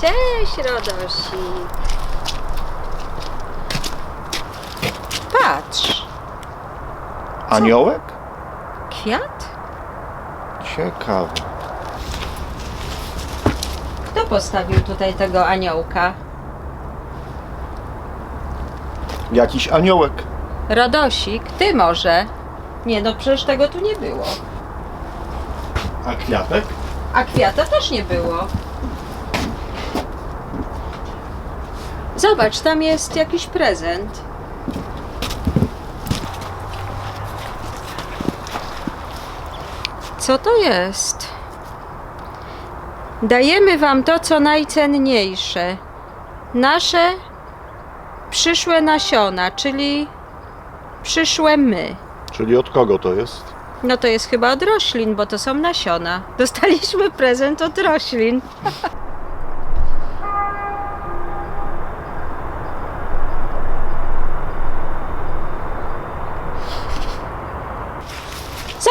Cześć, Rodosik. Patrz, Aniołek? kwiat? Ciekawe. Kto postawił tutaj tego aniołka? Jakiś aniołek. Rodosik, ty może? Nie, no przecież tego tu nie było. A kwiatek? A kwiata też nie było. Zobacz, tam jest jakiś prezent. Co to jest? Dajemy Wam to, co najcenniejsze. Nasze przyszłe nasiona, czyli przyszłe my. Czyli od kogo to jest? No to jest chyba od roślin, bo to są nasiona. Dostaliśmy prezent od roślin.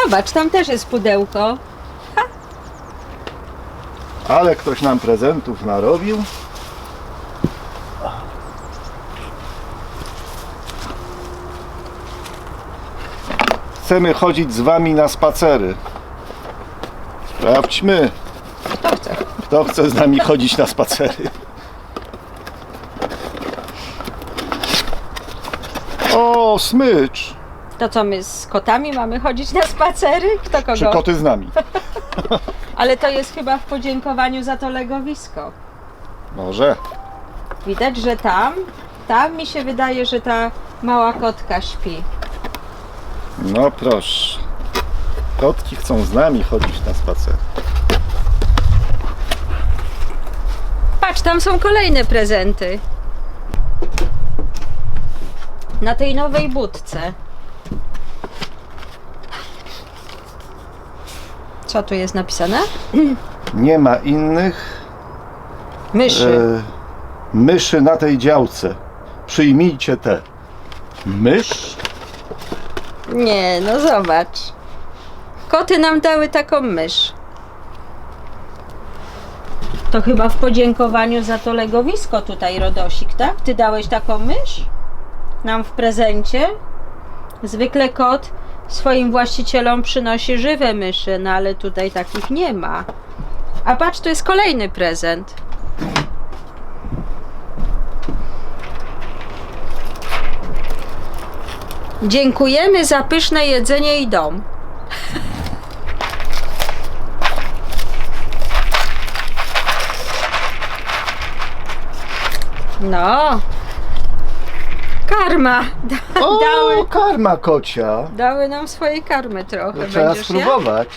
Zobacz, tam też jest pudełko. Ale ktoś nam prezentów narobił. Chcemy chodzić z wami na spacery. Sprawdźmy, Kto chce? kto chce z nami chodzić na spacery. O, smycz! To co, my z kotami mamy chodzić na spacery? Kto Czy kogo? koty z nami? Ale to jest chyba w podziękowaniu za to legowisko. Może. Widać, że tam, tam mi się wydaje, że ta mała kotka śpi. No proszę. Kotki chcą z nami chodzić na spacer. Patrz, tam są kolejne prezenty. Na tej nowej budce. Co tu jest napisane? Nie ma innych Myszy. e, myszy na tej działce. Przyjmijcie te. Mysz? Nie, no zobacz. Koty nam dały taką mysz. To chyba w podziękowaniu za to legowisko tutaj, Rodosik, tak? Ty dałeś taką mysz? Nam w prezencie? Zwykle kot swoim właścicielom przynosi żywe myszy, no ale tutaj takich nie ma. A patrz, tu jest kolejny prezent. Dziękujemy za pyszne jedzenie i dom. No. Karma. Da, O, dały, karma kocia. dały nam swoje karmy trochę. To trzeba Będziesz jadł? spróbować.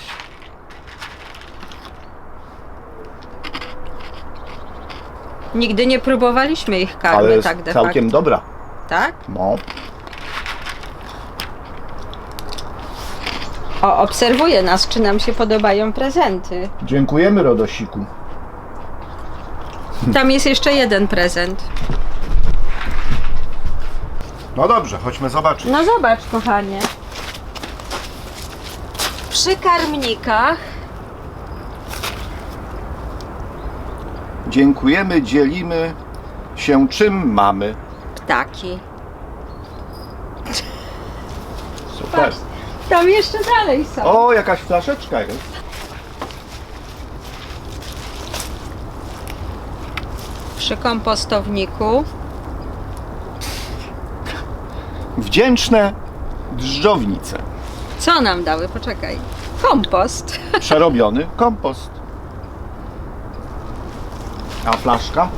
Nigdy nie próbowaliśmy ich karmy Ale jest tak de całkiem facto. dobra. Tak? No. O, obserwuje nas, czy nam się podobają prezenty. Dziękujemy Rodosiku. Tam jest jeszcze jeden prezent. No dobrze, chodźmy zobaczyć. No zobacz, kochanie. Przy karmnikach Dziękujemy, dzielimy się czym mamy. ptaki. Super. Patrz, tam jeszcze dalej są. O, jakaś flaszeczka jest. Przy kompostowniku. Wdzięczne drżownice. Co nam dały? Poczekaj. Kompost. Przerobiony kompost. A flaszka?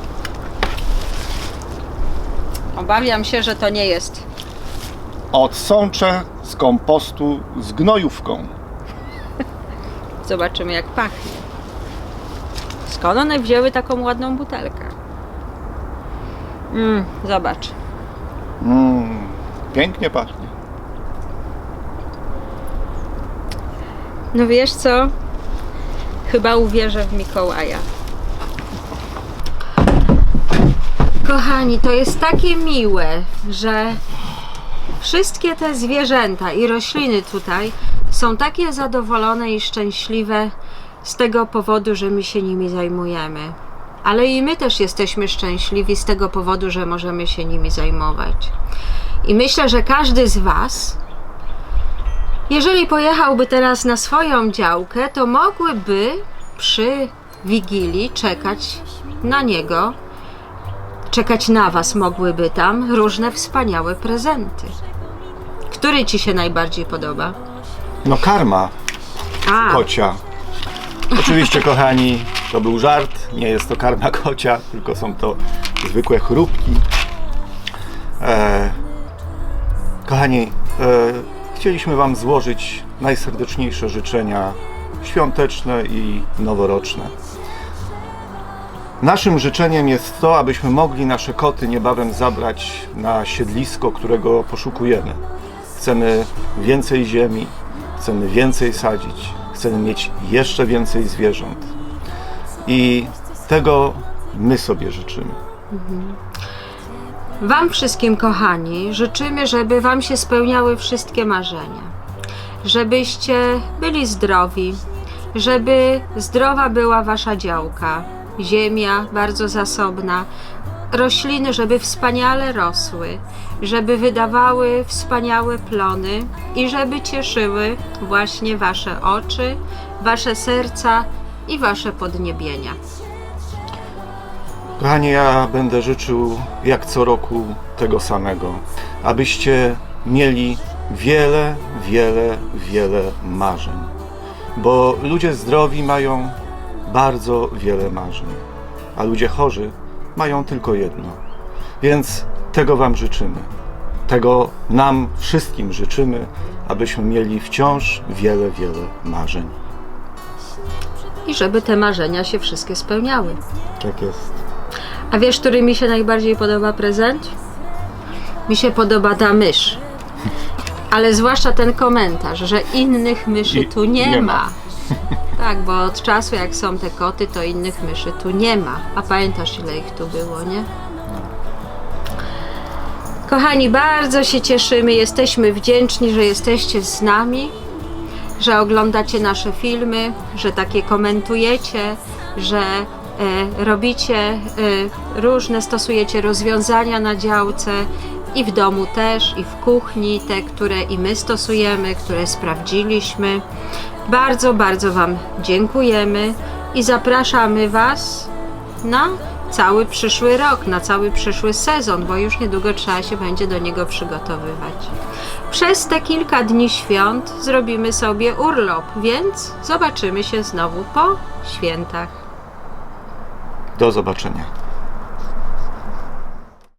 Obawiam się, że to nie jest. Odsącze z kompostu z gnojówką. Zobaczymy, jak pachnie. Skąd one wzięły taką ładną butelkę? Mm, zobacz. Mm, pięknie pachnie. No wiesz co? Chyba uwierzę w Mikołaja. Kochani, to jest takie miłe, że wszystkie te zwierzęta i rośliny tutaj są takie zadowolone i szczęśliwe z tego powodu, że my się nimi zajmujemy. ale i my też jesteśmy szczęśliwi z tego powodu, że możemy się nimi zajmować. I myślę, że każdy z Was, jeżeli pojechałby teraz na swoją działkę, to mogłyby przy Wigilii czekać na niego, czekać na Was mogłyby tam różne wspaniałe prezenty. Który Ci się najbardziej podoba? No karma A, kocia. Oczywiście, kochani, to był żart. Nie jest to karma kocia, tylko są to zwykłe chrupki. E, kochani, e, chcieliśmy Wam złożyć najserdeczniejsze życzenia świąteczne i noworoczne. Naszym życzeniem jest to, abyśmy mogli nasze koty niebawem zabrać na siedlisko, którego poszukujemy. Chcemy więcej ziemi, chcemy więcej sadzić, chcemy mieć jeszcze więcej zwierząt. I tego my sobie życzymy. Wam wszystkim, kochani, życzymy, żeby Wam się spełniały wszystkie marzenia. Żebyście byli zdrowi, żeby zdrowa była Wasza działka, ziemia bardzo zasobna, rośliny, żeby wspaniale rosły, żeby wydawały wspaniałe plony i żeby cieszyły właśnie Wasze oczy, Wasze serca i Wasze podniebienia. Kochani, ja będę życzył jak co roku tego samego, abyście mieli wiele, wiele, wiele marzeń. Bo ludzie zdrowi mają bardzo wiele marzeń, a ludzie chorzy mają tylko jedno. Więc tego Wam życzymy. Tego nam wszystkim życzymy, abyśmy mieli wciąż wiele, wiele marzeń. I żeby te marzenia się wszystkie spełniały. Tak jest. A wiesz, który mi się najbardziej podoba prezent? Mi się podoba ta mysz. Ale zwłaszcza ten komentarz, że innych myszy I- tu nie, nie ma. ma. Tak, bo od czasu jak są te koty, to innych myszy tu nie ma. A pamiętasz ile ich tu było, nie? Kochani, bardzo się cieszymy, jesteśmy wdzięczni, że jesteście z nami, że oglądacie nasze filmy, że takie komentujecie, że robicie e, różne, stosujecie rozwiązania na działce i w domu też, i w kuchni, te, które i my stosujemy, które sprawdziliśmy. Bardzo, bardzo Wam dziękujemy i zapraszamy Was na cały przyszły rok, na cały przyszły sezon, bo już niedługo trzeba się będzie do niego przygotowywać. Przez te kilka dni świąt zrobimy sobie urlop, więc zobaczymy się znowu po świętach. Do zobaczenia.